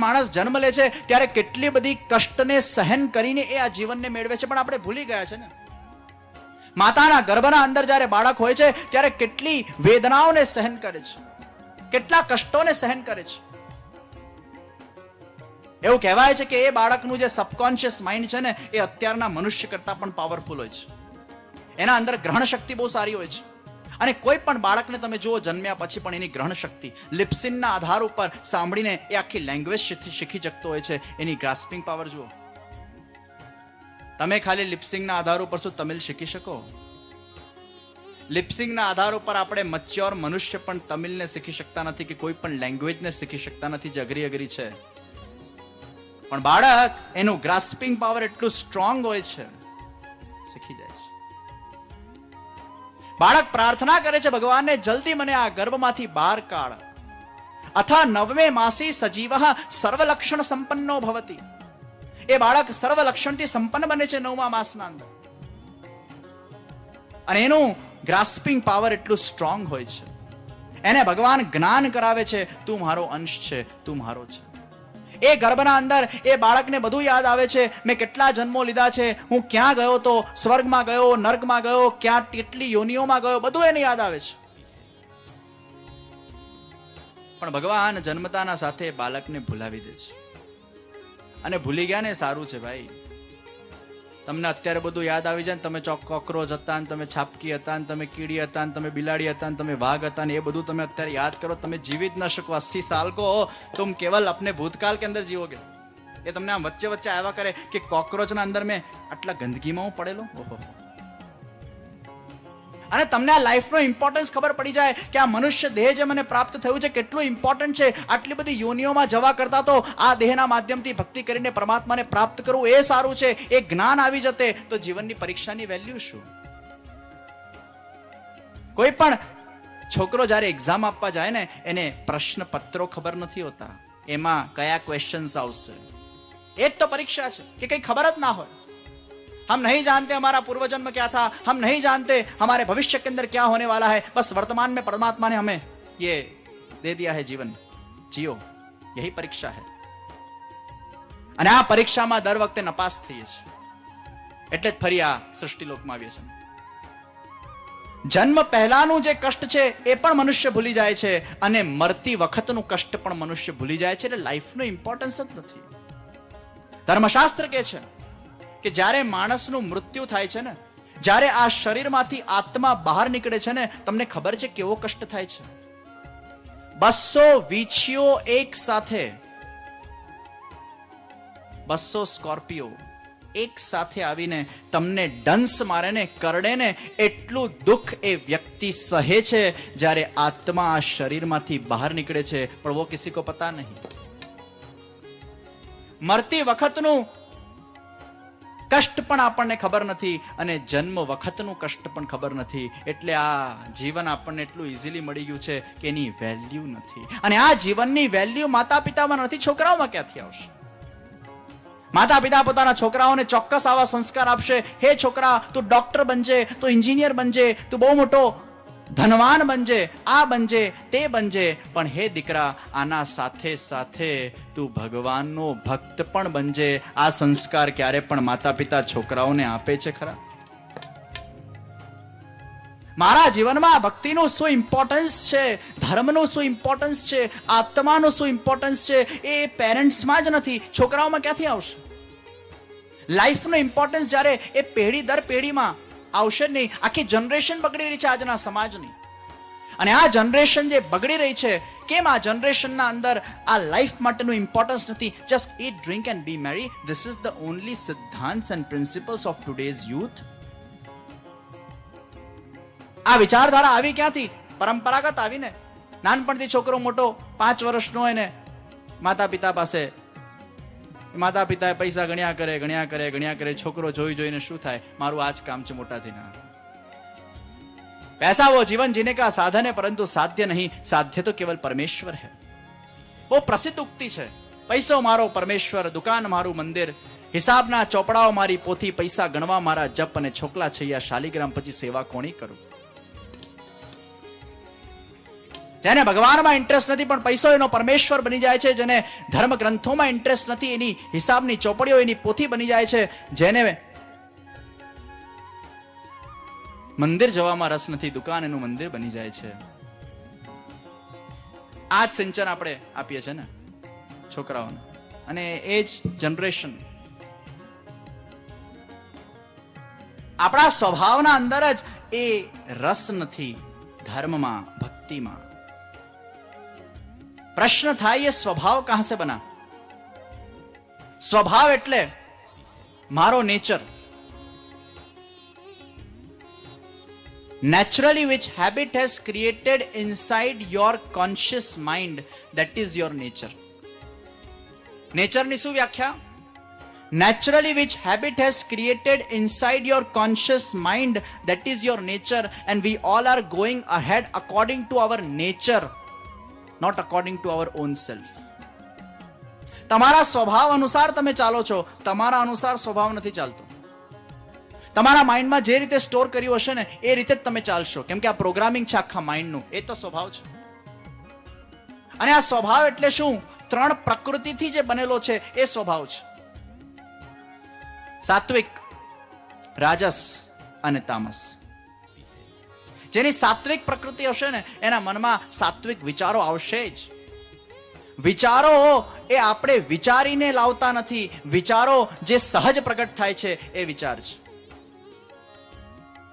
માણસ જન્મ લે છે, ત્યારે કેટલી બધી કષ્ટને સહન કરીને એ આ જીવનને મેળવે છે. પણ આપણે ભૂલી ગયા છે ને. માતાના ગર્ભના અંદર જ્યારે બાળક હોય છે, ત્યારે કેટલી વેદનાઓને સહન કરે છે. કેટલા કષ્ટોને સહન કરે છે. એવું કહેવાય છે કે એ બાળકનું જે સબકોન્શિયસ માઇન્ડ છે ને, એ અત્યારના મનુષ્ય કરતા પણ પાવરફુલ હોય છે. એના અંદર ગ્રહણ શક્તિ બહુ સારી હોય છે. અને કોઈ પણ બાળકને તમે જુઓ, જન્મ્યા પછી પણ એની ગ્રહણ શક્તિ લિપ્સિનના આધાર ઉપર સાંભળીને એ આખી લેંગ્વેજ શીખી શકતો હોય છે, એની ગ્રાસ્પિંગ પાવર જુઓ. તમે ખાલી લિપ્સિંગના આધાર ઉપર શું તમિલ શીખી શકો? લિપ્સિંગના આધાર ઉપર આપણે મચ્યોર મનુષ્ય પણ તમિલને શીખી શકતા નથી કે કોઈ પણ લેંગ્વેજને શીખી શકતા નથી, જે અઘરી અઘરી છે. પણ બાળક એનું ગ્રાસ્પિંગ પાવર એટલું સ્ટ્રોંગ હોય છે, શીખી જાય છે. બાળક પ્રાર્થના કરે છે, ભગવાનને જલ્દી મને આ ગર્ભમાંથી બહાર કાઢ. અથા નવમે માસી સજીવ સર્વલક્ષણ સંપન્નો ભવતી. એ બાળક સર્વલક્ષણથી સંપન્ન બને છે નવમા માસના અંદર. અને એનું ગ્રાસ્પિંગ પાવર એટલું સ્ટ્રોંગ હોય છે. એને ભગવાન જ્ઞાન કરાવે છે, તું મારો અંશ છે, તું મારો છે. એ ગર્ભના અંદર એ બાળકને બધું યાદ આવે છે. મેં કેટલા જન્મો લીધા છે. હું ક્યાં ગયો તો સ્વર્ગમાં ગયો, નર્કમાં ગયો, ક્યાં કેટલી યોનિઓમાં ગયો, બધું એને યાદ આવે છે. પણ ભગવાન જન્મતાના સાથે બાળકને ભૂલાવી દે છે. અને ભૂલી ગયા ને સારું છે ભાઈ. તમને અત્યારે બધું યાદ આવી જાય ને, તમે ચોક કોક્રોચ હતા ને, તમે છાપકી હતા ને, તમે કીડી હતા ને, તમે બિલાડી હતા ને, તમે વાઘ હતા ને, એ બધું તમે અત્યારે યાદ કરો. તમે જીવી જ ન શકો. અસ્સી સાલ કો તુમ કેવલ અપને ભૂતકાળ કે અંદર જીવોગે? એ તમને આમ વચ્ચે વચ્ચે આવ્યા કરે કે કોક્રોચના અંદર મેં આટલા ગંદકીમાં હું પડેલો? ઓહો. અને તમને આ લાઈફનો ઇમ્પોર્ટન્સ ખબર પડી જાય કે આ મનુષ્ય દેહ જે મને પ્રાપ્ત થયું છે, કેટલું ઇમ્પોર્ટન્ટ છે. આટલી બધી યોનિઓમાં જવા કરતા તો આ દેહના માધ્યમથી ભક્તિ કરીને પરમાત્માને પ્રાપ્ત કરવું એ સારું છે. એ જ્ઞાન આવી જતે તો જીવનની પરીક્ષાની વેલ્યુ શું? કોઈ પણ છોકરો જ્યારે એક્ઝામ આપવા જાય ને, એને પ્રશ્ન પત્રો ખબર નથી હોતા. એમાં કયા ક્વેશ્ચન્સ આવશે? એ જ તો પરીક્ષા છે, કે કઈ ખબર જ ના હોય. हम नहीं जानते हमारा पूर्व जन्म क्या था हम नहीं जानते हमारे भविष्य के अंदर क्या होने वाला है बस वर्तमान में परमात्मा ने हमें ये दे दिया है जीवन जियो यही परीक्षा है અને આ પરીક્ષામાં દર વખતે નપાસ થઈએ છીએ એટલે જ ફરી આ સૃષ્ટિલોકમાં આવીએ છીએ જન્મ પહેલાનું જે કષ્ટ છે એ પણ મનુષ્ય ભૂલી જાય છે અને મરતી વખતનું કષ્ટ પણ મનુષ્ય ભૂલી જાય છે એટલે લાઈફનો ઇમ્પોર્ટન્સ જ નથી ધર્મશાસ્ત્ર કે છે કે જ્યારે માણસનું મૃત્યુ થાય છે ને, જ્યારે આ શરીરમાંથી આત્મા બહાર નીકળે છે ને, તમને ખબર છે કેવો કષ્ટ થાય છે? બસો વીછીઓ એક સાથે, બસો સ્કોર્પિયો એક સાથે આવીને તમને ડંસ મારે ને, કરડે ને, એટલું દુઃખ એ વ્યક્તિ સહે છે જ્યારે આત્મા આ શરીરમાંથી બહાર નીકળે છે. પણ વો કિસી કો પતા નહીં. મરતી વખતનું કષ્ટ પણ આપણને ખબર નથી અને જન્મ વખતનું કષ્ટ પણ ખબર નથી. એટલે આ જીવન આપણને એટલું ઇઝીલી મળી ગયું છે કે એની વેલ્યુ નથી. અને આ જીવનની વેલ્યુ માતા પિતામાં નથી, છોકરાઓમાં ક્યાંથી આવશે? માતા પિતા પોતાના છોકરાઓને ચોક્કસ આવા સંસ્કાર આપશે. હે છોકરા, તું ડોક્ટર બનજે, તું એન્જિનિયર બનજે, તું બહુ મોટો ધનવાન બનજે, આ બનજે, તે બનજે, પણ હે દીકરા, આના સાથે સાથે તું ભગવાનનો ભક્ત પણ બનજે. આ સંસ્કાર ક્યારે પણ માતા પિતા છોકરાઓને આપે છે ખરા? મારા જીવનમાં ભક્તિનું શું ઇમ્પોર્ટન્સ છે? ધર્મનું શું ઇમ્પોર્ટન્સ છે? આત્માનું શું ઇમ્પોર્ટન્સ છે? એ પેરેન્ટ્સમાં જ નથી, છોકરાઓમાં ક્યાંથી આવશે? લાઈફનો ઇમ્પોર્ટન્સ જ્યારે એ પેઢી દર પેઢીમાં આવશે જ નહીં. આખી જનરેશન બગડી રહી છે આજના સમાજની. અને આ જનરેશન જે બગડી રહી છે, કેમ આ જનરેશનના અંદર આ લાઈફ માટેનું ઇમ્પોર્ટન્સ નથી? Just eat drink and be merry this is the only સિદ્ધાંત and principles of today's youth આ વિચારધારા આવી ક્યાંથી? પરંપરાગત આવીને. નાનપણથી છોકરો મોટો, પાંચ વર્ષનો હોય ને માતા પિતા પાસે માતા પિતાએ પૈસા ગણ્યા કરે ગણ્યા કરે ગણ્યા કરે છોકરો જોઈ જોઈને શું થાય મારું આ જ કામ છે મોટા થઈને पैसा वो जीवन जीने का साधन है परंतु साध्य नहीं साध्य तो केवल परमेश्वर है वो પ્રસિદ્ધ ઉક્તિ છે પૈસો મારો પરમેશ્વર દુકાન મારું મંદિર હિસાબના ચોપડાઓ મારી પોથી પૈસા ગણવા મારા જપ અને છોકલા છૈયા શાલિગ્રામ પછી સેવા કોણી કરું જેને ભગવાનમાં ઇન્ટરેસ્ટ નથી, પણ પૈસો એનો પરમેશ્વર બની જાય છે, જેને ધર્મ ગ્રંથોમાં ઇન્ટરેસ્ટ નથી, એની હિસાબની ચોપડીઓ, એની પોથી બની જાય છે, જેને મંદિર જવામાં રસ નથી, દુકાન એનું મંદિર બની જાય છે. આ જ સિંચન આપણે આપીએ છીએ ને, છોકરાઓને. અને એ જ જનરેશન આપણા સ્વભાવના અંદર જ એ રસ નથી, ધર્મમાં, ભક્તિમાં. પ્રશ્ન થાય એ સ્વભાવ કહા સે બના સ્વભાવ એટલે મારો nature naturally which habit has created inside your conscious mind that is your nature નેચરની શું વ્યાખ્યા naturally which habit has created inside your conscious mind that is your nature and we all are going ahead according to our nature not according to our own self તમારા સ્વભાવ અનુસાર તમે ચાલો છો. તમારા અનુસાર સ્વભાવ નથી ચાલતો. તમારા માઇન્ડમાં જે રીતે સ્ટોર કર્યું હશે ને, એ રીતે જ તમે ચાલશો. કેમ કે આ પ્રોગ્રામિંગ છે આખા માઇન્ડનું. એ તો સ્વભાવ છે. અને આ સ્વભાવ એટલે શું? ત્રણ પ્રકૃતિથી જે બનેલો છે, એ સ્વભાવ છે. સાત્વિક, રાજસ અને તામસ. જેની સાત્વિક પ્રકૃતિ હશે ને, એના મનમાં સાત્વિક વિચારો આવશે જ. વિચારો એ આપણે વિચારીને લાવતા નથી. વિચારો જે સહજ પ્રગટ થાય છે એ વિચાર છે.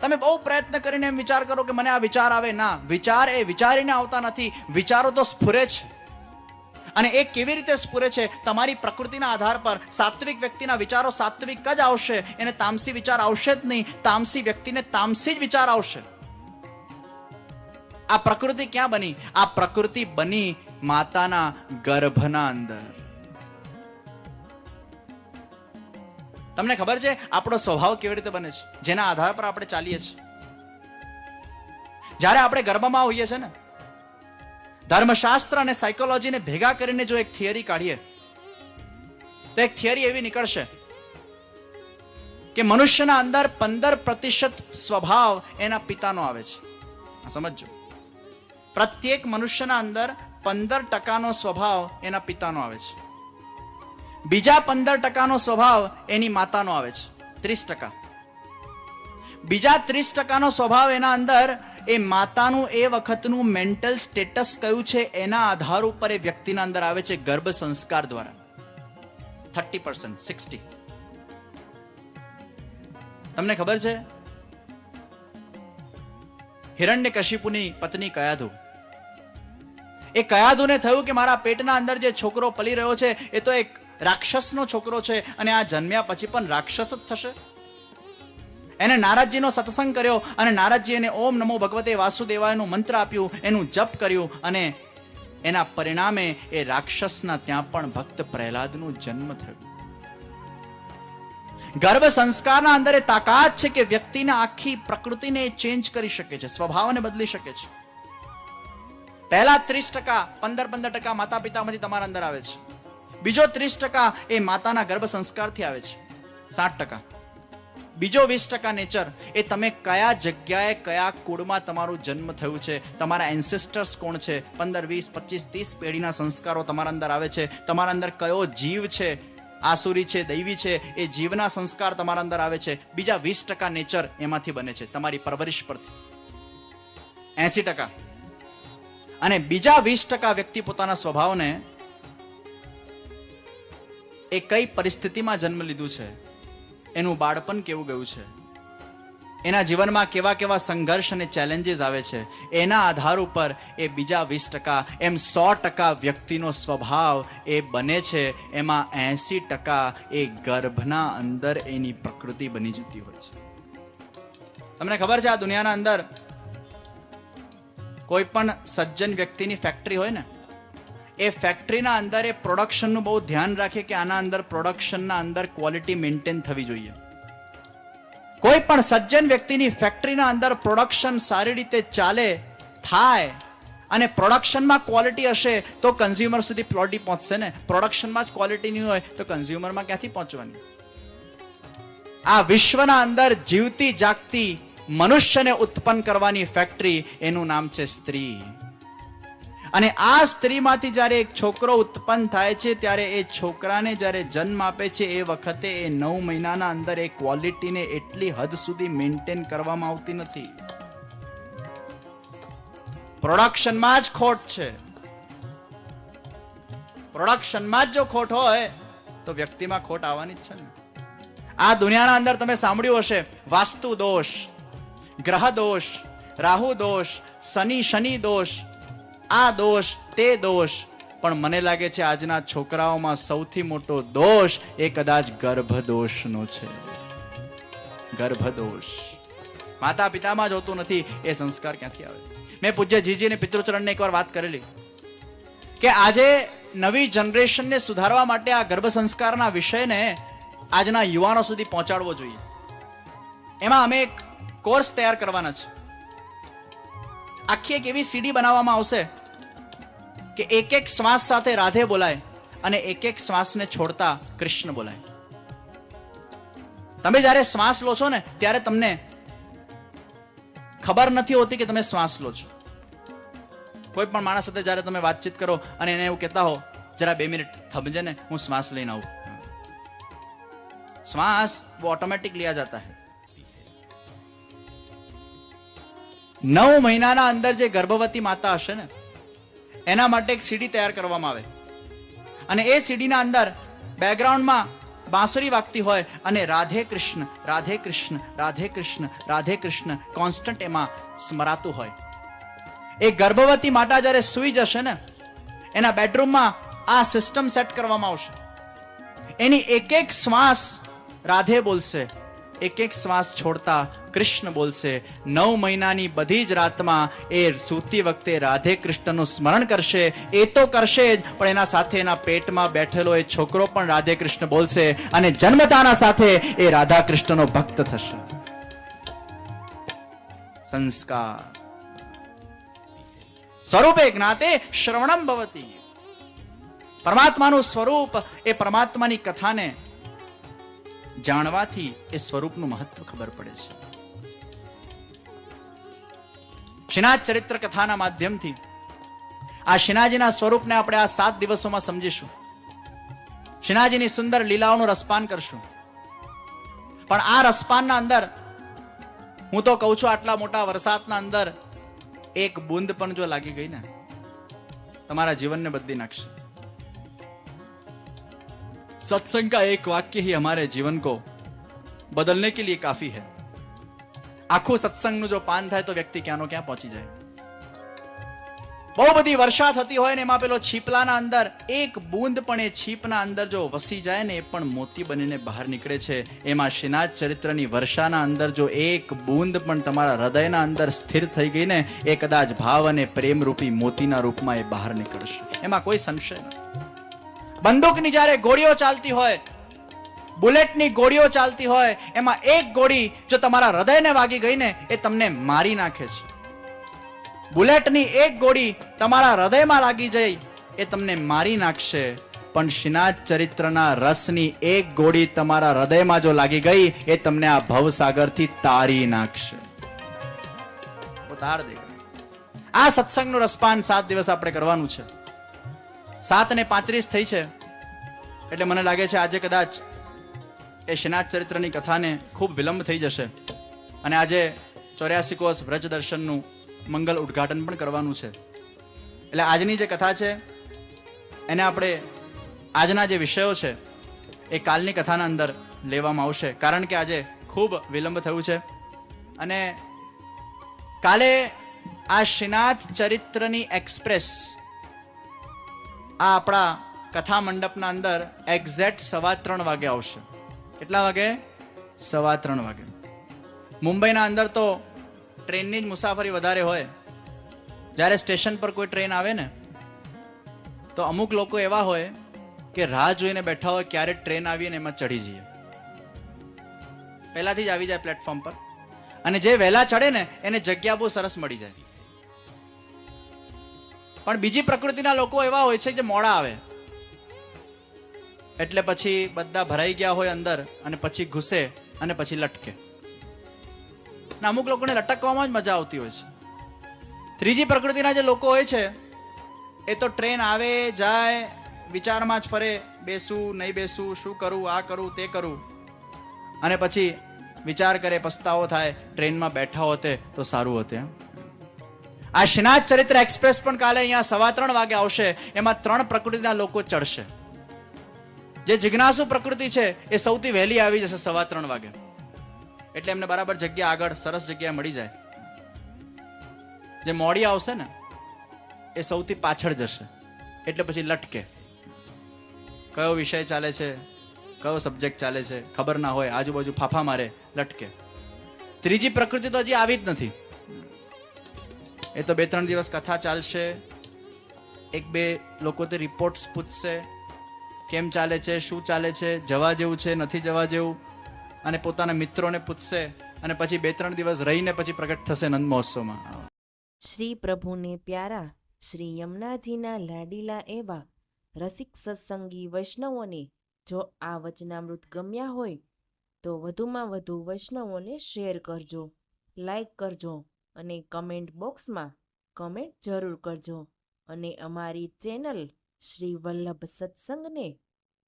તમે બહુ પ્રયત્ન કરીને એમ વિચાર કરો કે મને આ વિચાર આવે. ના, વિચાર એ વિચારીને આવતા નથી. વિચારો તો સ્ફુરે છે. અને એ કેવી રીતે સ્ફુરે છે? તમારી પ્રકૃતિના આધાર પર સાત્વિક વ્યક્તિના વિચારો સાત્વિક જ આવશે. એને તામસી વિચાર આવશે જ નહીં. તામસી વ્યક્તિને તામસી જ વિચાર આવશે. આ પ્રકૃતિ ક્યાં બની? આ પ્રકૃતિ બની માતાના ગર્ભના અંદર. તમને ખબર છે, આપણો સ્વભાવ કેવી રીતે બને છે? જેના આધાર પર આપણે ચાલીએ છીએ. જ્યારે આપણે ગર્ભમાં હોઈએ છીએ ને, ધર્મશાસ્ત્ર અને સાયકોલોજીને ભેગા કરીને જો એક થિયરી કાઢીએ, તો એક થિયરી એવી નીકળશે કે મનુષ્યના અંદર પંદર પ્રતિશત સ્વભાવ એના પિતાનો આવે છે. સમજજો. પ્રત્યેક મનુષ્યના અંદર પંદર ટકાનો સ્વભાવ એના પિતાનો આવે છે. બીજા પંદર ટકાનો સ્વભાવ એની માતાનો આવે છે. ત્રીસ ટકા. બીજા ત્રીસ ટકાનો સ્વભાવ એના અંદર એ માતાનું એ વખતનું મેન્ટલ સ્ટેટસ કયું છે એના આધાર ઉપર એ વ્યક્તિના અંદર આવે છે ગર્ભ સંસ્કાર દ્વારા. Thirty percent, sixty. તમને ખબર છે? હિરણ્ય કશિપુની પત્ની કયાધુ. એ કયાધુને થયું કે મારા પેટના અંદર જે છોકરો પલી રહ્યો છે, એ તો એક રાક્ષસનો છોકરો છે અને આ જન્મ્યા પછી પણ રાક્ષસ જ થશે? એને નારાજજીનો સત્સંગ કર્યો અને નારાજજી એને ઓમ નમો ભગવતે વાસુદેવાયનું મંત્ર આપ્યું, એનું જપ કર્યું અને એના પરિણામે એ રાક્ષસના ત્યાં પણ ભક્ત પ્રહલાદનું જન્મ થયું. ગર્ભ સંસ્કારના અંદર એ તાકાત છે કે વ્યક્તિને આખી પ્રકૃતિને ચેન્જ કરી શકે છે, સ્વભાવને બદલી શકે છે. પહેલા ત્રીસ ટકા, પંદર પંદર ટકા માતા પિતામાંથી તમારા અંદર આવે છે. બીજો ત્રીસ ટકા એ માતાના ગર્ભ સંસ્કારથી આવે છે, સાઠ ટકા. બીજો વીસ ટકા નેચર એ તમે કયા જગ્યાએ, કયા કુળમાં તમારું જન્મ થયું છે, તમારા એન્સેસ્ટર્સ કોણ છે, પંદર, વીસ, પચીસ, ત્રીસ પેઢીના સંસ્કારો તમારા અંદર આવે છે, તમારા અંદર કયો જીવ છે આસુરી છે, દૈવી છે, એ જીવના સંસ્કાર તમારા અંદર આવે છે. બીજા વીસ ટકા નેચર એમાંથી બને છે, તમારી પરવરિશ પરથી. એસી ટકા. અને બીજા વીસ ટકા વ્યક્તિ પોતાના સ્વભાવને એ કઈ પરિસ્થિતિમાં જન્મ લીધું છે, એનું બાળપણ કેવું ગયું છે એના જીવનમાં કેવા કેવા સંઘર્ષ અને ચેલેન્જીસ આવે છે, એના આધાર ઉપર એ બીજા વીસ ટકા, એમ સો ટકા વ્યક્તિનો સ્વભાવ એ બને છે, એમાં એસી ટકા એ ગર્ભના અંદર એની પ્રકૃતિ બની જતી હોય છે. તમને ખબર છે આ દુનિયાના અંદર કોઈ પણ સજ્જન વ્યક્તિની ફેક્ટરી હોય ને, એ ફેક્ટરીના અંદર એ પ્રોડક્શનનું બહુ ધ્યાન રાખે કે આના અંદર પ્રોડક્શનના અંદર ક્વોલિટી મેન્ટેન થવી જોઈએ. કોઈ પણ સજ્જન વ્યક્તિની ફેક્ટરીના અંદર પ્રોડક્શન સારી રીતે ચાલે, થાય, અને પ્રોડક્શનમાં ક્વોલિટી હશે, તો કન્ઝ્યુમર સુધી પ્લોટી પહોંચશે ને. પ્રોડક્શનમાં જ ક્વોલિટી નહીં હોય, તો કન્ઝ્યુમરમાં ક્યાંથી પહોંચવાની? આ વિશ્વના અંદર જીવતી જાગતી મનુષ્યને ઉત્પન્ન કરવાની ફેક્ટરી એનું નામ છે સ્ત્રી. અને આ સ્ત્રીમાંથી જ્યારે એક છોકરો ઉત્પન્ન થાય છે, ત્યારે એ છોકરાને જ્યારે જન્મ આપે છે, એ વખતે એ નવ મહિનાના અંદર એ ક્વોલિટીને એટલી હદ સુધી મેન્ટેન કરવામાં આવતી નથી. પ્રોડક્શનમાં જ ખોટ છે. પ્રોડક્શનમાં જ જો ખોટ હોય, તો વ્યક્તિમાં ખોટ આવવાની જ છે ને. આ દુનિયાના અંદર તમે સાંભળ્યું હશે, વાસ્તુ દોષ, ગ્રહ દોષ, રાહુ દોષ, શનિ શનિ દોષ આ દોષ, તે દોષ. પણ મને લાગે છે આજના છોકરાઓમાં સૌથી મોટો દોષ એ કદાચ ગર્ભદોષનો છે. ગર્ભદોષ. માતા પિતામાં જ હોતું નથી, એ સંસ્કાર ક્યાંથી આવે? મેં પૂજ્ય જીજીને પિતૃચરણને એકવાર વાત કરેલી કે આજે નવી જનરેશનને સુધારવા માટે આ ગર્ભ સંસ્કારના વિષયને આજના યુવાનો સુધી પહોંચાડવો જોઈએ. એમાં અમે એક કોર્સ તૈયાર કરવાના છે. આખી એક એવી સીડી બનાવવામાં આવશે. કે એક એક શ્વાસ સાથે રાધે બોલાય અને એક એક શ્વાસને છોડતા કૃષ્ણ બોલાય. તમે જ્યારે શ્વાસ લો છો ને, ત્યારે તમને ખબર નથી હોતી કે તમે શ્વાસ લો છો. કોઈ પણ માણસ સાથે જ્યારે તમે વાતચીત કરો અને એને એવું કહેતા હો, જરા બે મિનિટ થમજે ને, હું શ્વાસ લઈને આવું. શ્વાસ ઓટોમેટિક લિયા જતા હૈ. નવ મહિનાના અંદર જે ગર્ભવતી માતા હશે ને એના માટે એક સીડી તૈયાર કરવામાં આવે. અને એ સીડીના અંદર બેકગ્રાઉન્ડમાં બાંસુરી વાગતી હોય અને રાધે કૃષ્ણ રાધે કૃષ્ણ રાધે કૃષ્ણ રાધે કૃષ્ણ કોન્સ્ટન્ટ એમાં સ્મરાતું હોય. એ ગર્ભવતી માતા જ્યારે સૂઈ જશે ને, એના બેડરૂમમાં આ સિસ્ટમ સેટ કરવામાં આવશે. એની એક એક શ્વાસ રાધે બોલશે, એક એક શ્વાસ છોડતા કૃષ્ણ બોલશે. નવ મહિનાની બધી જ રાતમાં એ સૂતી વખતે રાધે કૃષ્ણનું સ્મરણ કરશે. એ તો કરશે જ, પણ એના સાથે એના પેટમાં બેઠેલો એ છોકરો પણ રાધે કૃષ્ણ બોલશે અને જન્મતાના સાથે એ રાધા કૃષ્ણનો ભક્ત થશે. સંસ્કાર. સ્વરૂપે જ્ઞાતે શ્રવણમ ભવતી. પરમાત્માનું સ્વરૂપ એ પરમાત્માની કથાને જાણવાથી એ સ્વરૂપનું મહત્વ ખબર પડે છે. શ્રીનાથ ચરિત્ર કથાના માધ્યમથી આ શ્રીનાજીના સ્વરૂપને આપણે આ સાત દિવસોમાં સમજીશું. શિનાજીની સુંદર લીલાઓનું રસપાન કરશું. પણ આ રસપાનના અંદર, હું તો કહું છું આટલા મોટા વરસાદના અંદર એક બુંદ પણ જો લાગી ગઈ ને, તમારા જીવનને બદલી નાખશે. સત્સંગ કા એક વાક્ય હી હમારે જીવન કો બદલને કે લીએ કાફી હૈ. આખું સત્સંગનું જો પાન થાય તો વ્યક્તિ ક્યાંનો ક્યાં પહોંચી જાય. બહુ બધી વર્ષા થતી હોય ને એમાં પેલો છીપલાના અંદર, એક બૂંદ પણ એ છીપના અંદર જો વસી જાય ને એ પણ મોતી બનીને બહાર નીકળે છે. એમાં શ્રીનાથ ચરિત્રની વર્ષાના અંદર જો એક બૂંદ પણ તમારા હૃદયના અંદર સ્થિર થઈ ગઈ ને, એ કદાચ ભાવ અને પ્રેમ રૂપી મોતીના રૂપમાં એ બહાર નીકળશે. એમાં કોઈ સંશય નથી. બંદૂકની જ્યારે ગોળીઓ ચાલતી હોય બુલેટની ગોળીઓ ચાલતી હોય, એમાં એક ગોળી જો તમારા હૃદયને વાગી ગઈ ને એ તમને મારી નાખે છે. બુલેટની એક ગોળી તમારા હૃદયમાં લાગી જઈ, એ તમને મારી નાખશે. પણ શ્રીનાથ ચરિત્રના રસની એક ગોળી તમારા હૃદયમાં જો લાગી ગઈ, એ તમને આ ભવસાગરથી તારી નાખશે. આ સત્સંગનું રસપાન સાત દિવસ આપણે કરવાનું છે. સાત ને પાંત્રીસ થઈ છે. એટલે મને લાગે છે આજે કદાચ એ શ્રીનાથ ચરિત્રની કથાને ખૂબ વિલંબ થઈ જશે. અને આજે ચોર્યાસી કોષ વ્રજ દર્શનનું મંગલ ઉદ્ઘાટન પણ કરવાનું છે. એટલે આજની જે કથા છે, એને આપણે આજના જે વિષયો છે, એ કાલની કથાના અંદર લેવામાં આવશે. કારણ કે આજે ખૂબ વિલંબ થયું છે. અને કાલે આ શ્રીનાથ ચરિત્રની એક્સપ્રેસ, આ આપણા કથા મંડપના અંદર એક્ઝેક્ટ સવા ત્રણ વાગે આવશે. કેટલા વાગે? સવા ત્રણ વાગે. મુંબઈના અંદર તો ટ્રેનની જ મુસાફરી વધારે હોય. જ્યારે સ્ટેશન પર કોઈ ટ્રેન આવે ને, તો અમુક લોકો એવા હોય કે રાહ જોઈને બેઠા હોય ક્યારે ટ્રેન આવી અને એમાં ચડી જઈએ. પહેલાથી જ આવી જાય પ્લેટફોર્મ પર. અને જે વહેલા ચડે ને, એને જગ્યા બહુ સરસ મળી જાય. પણ બીજી પ્રકૃતિના લોકો એવા હોય છે જે મોડા આવે. એટલે પછી બધા ભરાઈ ગયા હોય અંદર અને પછી ઘૂસે અને પછી લટકે. અમુક લોકોને લટકવામાં જ મજા આવતી હોય છે. ત્રીજી પ્રકૃતિના જે લોકો હોય છે, એ તો ટ્રેન આવે, જાય, વિચારમાં જ ફરે, બેસું, નહીં બેસું, શું કરું, આ કરું, તે કરું. અને પછી વિચાર કરે, પસ્તાવો થાય, ટ્રેનમાં બેઠા હોતે તો સારું હોતે? આ શ્રીનાથ ચરિત્ર એક્સપ્રેસ પણ કાલે અહીંયા સવા ત્રણ વાગે આવશે. એમાં ત્રણ પ્રકૃતિના લોકો ચડશે. જે જિજ્ઞાસુ પ્રકૃતિ છે, એ સૌથી વહેલી આવી જશે સવા ત્રણ વાગે. એટલે એમને બરાબર જગ્યા આગળ, સરસ જગ્યા મળી જાય. જે મોડી આવશે ને, એ સૌથી પાછળ જશે. એટલે પછી લટકે. કયો વિષય ચાલે છે, કયો સબ્જેક્ટ ચાલે છે, ખબર ના હોય, આજુબાજુ ફાફા મારે, લટકે. ત્રીજી પ્રકૃતિ તો હજી આવી જ નથી. એ તો બે ત્રણ દિવસ કથા ચાલશે. એક બે લોકો તે રિપોર્ટ્સ પૂછશે. કેમ ચાલે છે, શું ચાલે છે, જવા જેવું છે, નથી જવા જેવું? અને પોતાના મિત્રોને પૂછશે અને પછી બે ત્રણ દિવસ રહીને પછી પ્રગટ થશે નંદ મહોત્સવમાં. શ્રી પ્રભુને પ્યારા, શ્રી યમુનાજીના લાડીલા એવા રસિક સત્સંગી વૈષ્ણવોને જો આ વચનામૃત ગમ્યા હોય, તો વધુમાં વધુ વૈષ્ણવોને શેર કરજો, લાઈક કરજો અને કમેન્ટ બોક્સમાં કમેન્ટ જરૂર કરજો. અને અમારી ચેનલ શ્રી વલ્લભ સત્સંગને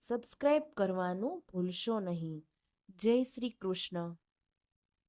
સબસ્ક્રાઈબ કરવાનું ભૂલશો નહીં. જય શ્રી કૃષ્ણ.